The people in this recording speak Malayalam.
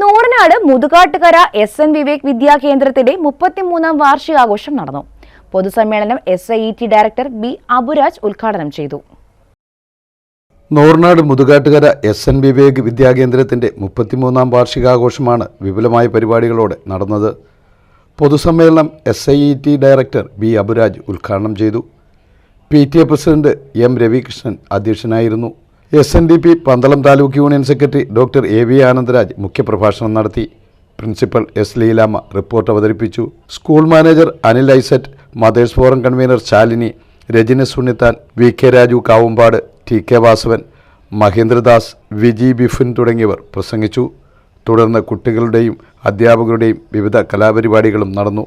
നൂറനാട് മുതുകാട്ടുകര എസ് എൻ വിവേക് വിദ്യാകേന്ദ്രത്തിന്റെ മുപ്പത്തിമൂന്നാം വാർഷികാഘോഷം നടന്നു. പൊതുസമ്മേളനം S I T director B Aburaj ഉദ്ഘാടനം ചെയ്തു. നൂർനാട് മുതുകാട്ടുകര എസ് എൻ വിവേക് വിദ്യാകേന്ദ്രത്തിന്റെ മുപ്പത്തിമൂന്നാം വാർഷികാഘോഷമാണ് വിപുലമായ പരിപാടികളോടെ നടന്നത്. പൊതുസമ്മേളനം S I T director B Aburaj ഉദ്ഘാടനം ചെയ്തു. P T A president M Ravikrishnan അധ്യക്ഷനായിരുന്നു. S N D P Pandalam taluk union secretary doctor A V Anandaraj മുഖ്യപ്രഭാഷണം നടത്തി. പ്രിൻസിപ്പൽ എസ് ലീലാമ്മ റിപ്പോർട്ട് അവതരിപ്പിച്ചു. School manager Anil ഐസറ്റ് mothers forum convener Shalini Rajina Unnithan V K Raju Kavumpad T K Vasavan Mahendradas Viji Bifin തുടങ്ങിയവർ പ്രസംഗിച്ചു. തുടർന്ന് കുട്ടികളുടെയും അധ്യാപകരുടെയും വിവിധ കലാപരിപാടികളും നടന്നു.